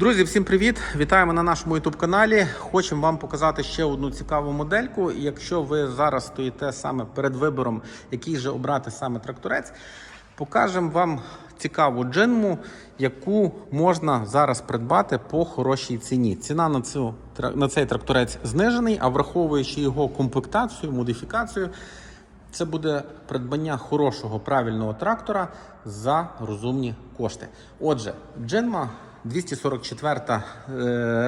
Друзі, всім привіт! Вітаємо на нашому youtube каналі. Хочемо вам показати ще одну цікаву модельку. І Якщо ви зараз стоїте саме перед вибором, який же обрати саме тракторець, покажемо вам цікаву джинму, яку можна зараз придбати по хорошій ціні. Ціна на цю на цей тракторець знижений, а враховуючи його комплектацію, модифікацію. Це буде придбання хорошого правильного трактора за розумні кошти. Отже, Джинма 244 е,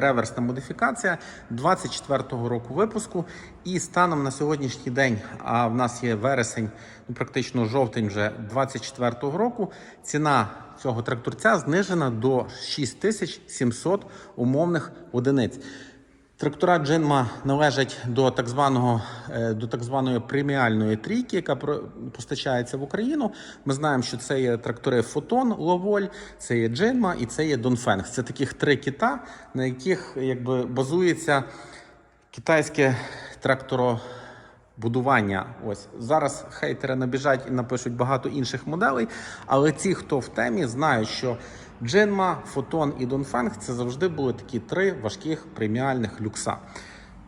реверсна модифікація 24-го року випуску. І станом на сьогоднішній день, а в нас є вересень, ну практично жовтень вже 24-го року. Ціна цього тракторця знижена до 6700 умовних одиниць. Трактора Джинма належать до так званого е, до так званої преміальної трійки, яка постачається в Україну. Ми знаємо, що це є трактори Фотон, Ловоль, це є Джинма і це є Донфенг. Це таких три кита, на яких якби базується китайське тракторобудування. Ось зараз хейтери набіжать і напишуть багато інших моделей. Але ті, хто в темі, знають, що Джинма, Фотон і Донфенг це завжди були такі три важких преміальних люкса.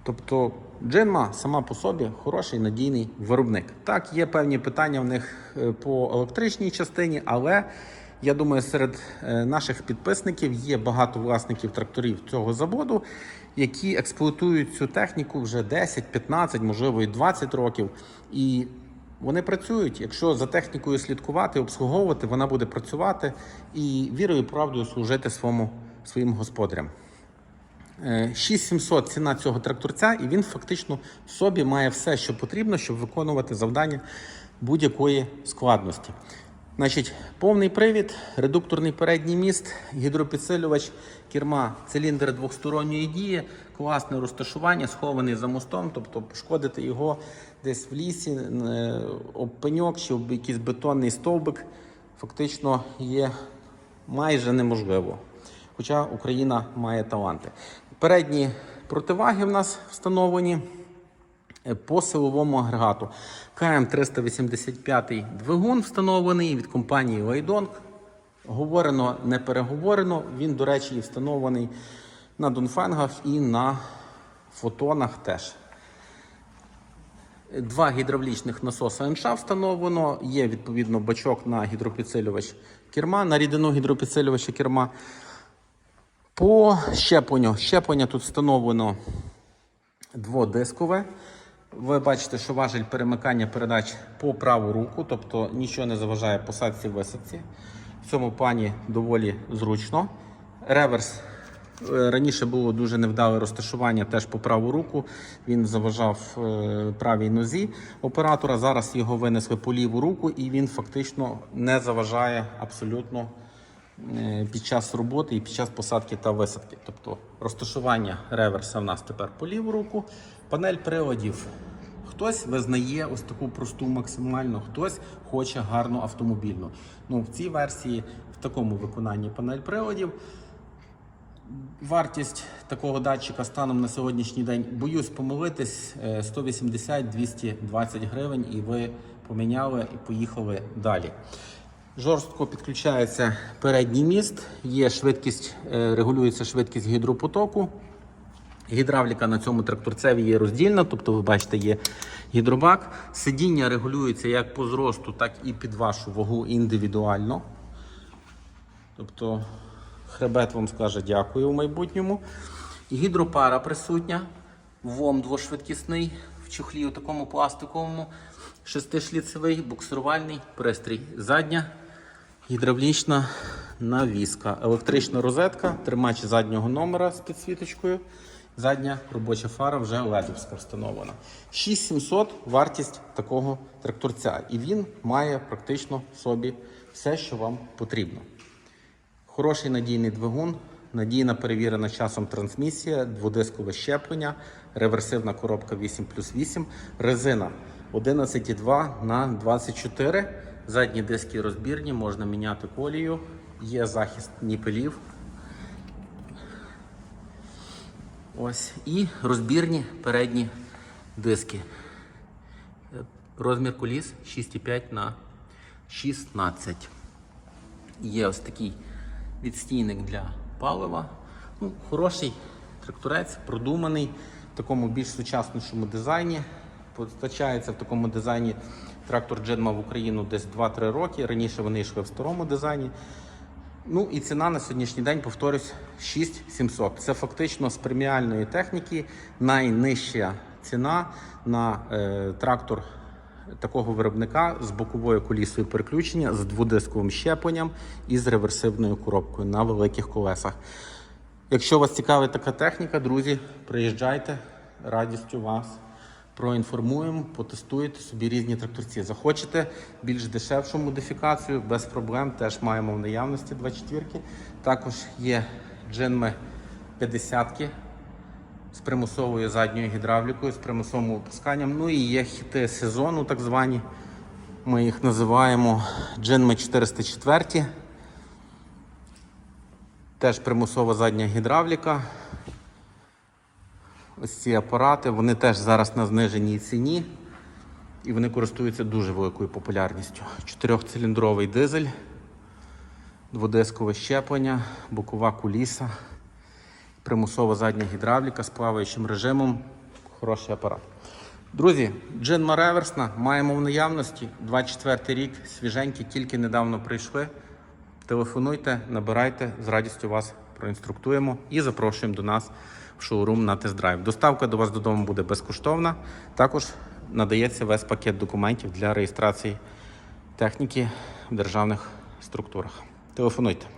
Тобто Джинма сама по собі хороший надійний виробник. Так, є певні питання в них е, по електричній частині, але я думаю, серед е, наших підписників є багато власників тракторів цього заводу, які експлуатують цю техніку вже 10, 15, можливо, і 20 років. І вони працюють. Якщо за технікою слідкувати, обслуговувати, вона буде працювати і вірою і правдою служити своєму, своїм господарям. Е, 6700 ціна цього тракторця, і він фактично в собі має все, що потрібно, щоб виконувати завдання будь-якої складності. Значить, повний привід, редукторний передній міст, гідропідсилювач, керма, циліндр двохсторонньої дії, класне розташування, схований за мостом, тобто пошкодити його десь в лісі, е, об пеньок чи об якийсь бетонний стовбик фактично є майже неможливо. Хоча Україна має таланти. Передні противаги в нас встановлені по силовому агрегату. КМ385 двигун встановлений від компанії Лайдонг. Говорено, не переговорено. Він, до речі, і встановлений на Донфенгах і на фотонах теж. Два гідравлічних насоси НШ встановлено. Є відповідно бачок на гідропідсилювач керма, на рідину гідропідсилювача керма. По щепленню. Щеплення тут встановлено дводискове. Ви бачите, що важель перемикання передач по праву руку, тобто нічого не заважає посадці висадці. В цьому плані доволі зручно. Реверс е, раніше було дуже невдале розташування теж по праву руку. Він заважав е, правій нозі оператора. Зараз його винесли по ліву руку, і він фактично не заважає абсолютно е, під час роботи і під час посадки та висадки. Тобто розташування реверса в нас тепер по ліву руку, панель приладів. Хтось визнає ось таку просту максимально, хтось хоче гарну автомобільну. Ну, в цій версії, в такому виконанні панель приладів. Вартість такого датчика станом на сьогоднішній день, боюсь помилитись, е, 180-220 гривень, і ви поміняли і поїхали далі. Жорстко підключається передній міст, є швидкість, е, регулюється швидкість гідропотоку. Гідравліка на цьому тракторцеві є роздільна, тобто ви бачите, є гідробак. Сидіння регулюється як по зросту, так і під вашу вагу індивідуально. Тобто хребет вам скаже дякую в майбутньому. Гідропара присутня. ВОМ двошвидкісний в чохлі у такому пластиковому, шестишліцевий буксирувальний пристрій. Задня гідравлічна навіска, електрична розетка, тримач заднього номера з підсвіточкою. Задня робоча фара вже ледовська встановлена. 6700 вартість такого тракторця. І він має практично в собі все, що вам потрібно. Хороший надійний двигун, надійна перевірена часом трансмісія, дводискове щеплення, реверсивна коробка 8 плюс 8, резина 11,2 на 24. Задні диски розбірні, можна міняти колію, є захист ніпелів. Ось і розбірні передні диски. Розмір коліс 6,5 на 16. Є ось такий відстійник для палива. Ну, хороший тракторець, продуманий в такому більш сучаснішому дизайні. Постачається в такому дизайні трактор Джедма в Україну десь 2-3 роки. Раніше вони йшли в старому дизайні. Ну і ціна на сьогоднішній день, повторюсь, 6700. Це фактично з преміальної техніки найнижча ціна на е, трактор такого виробника з боковою колісою переключення, з дводисковим щепленням і з реверсивною коробкою на великих колесах. Якщо вас цікавить така техніка, друзі, приїжджайте, радістю вас проінформуємо, потестуєте собі різні тракторці. Захочете більш дешевшу модифікацію, без проблем, теж маємо в наявності 24-ки. Також є джинми 50-ки з примусовою задньою гідравлікою, з примусовим опусканням. Ну і є хіти сезону, так звані. Ми їх називаємо джинми 404. Теж примусова задня гідравліка. Ось ці апарати, вони теж зараз на зниженій ціні і вони користуються дуже великою популярністю. Чотирьохциліндровий дизель, дводискове щеплення, бокова куліса, примусова задня гідравліка з плаваючим режимом. Хороший апарат. Друзі, джинма реверсна маємо в наявності 24 рік, свіженькі, тільки недавно прийшли. Телефонуйте, набирайте, з радістю вас проінструктуємо і запрошуємо до нас в шоурум на тест-драйв. Доставка до вас додому буде безкоштовна. Також надається весь пакет документів для реєстрації техніки в державних структурах. Телефонуйте.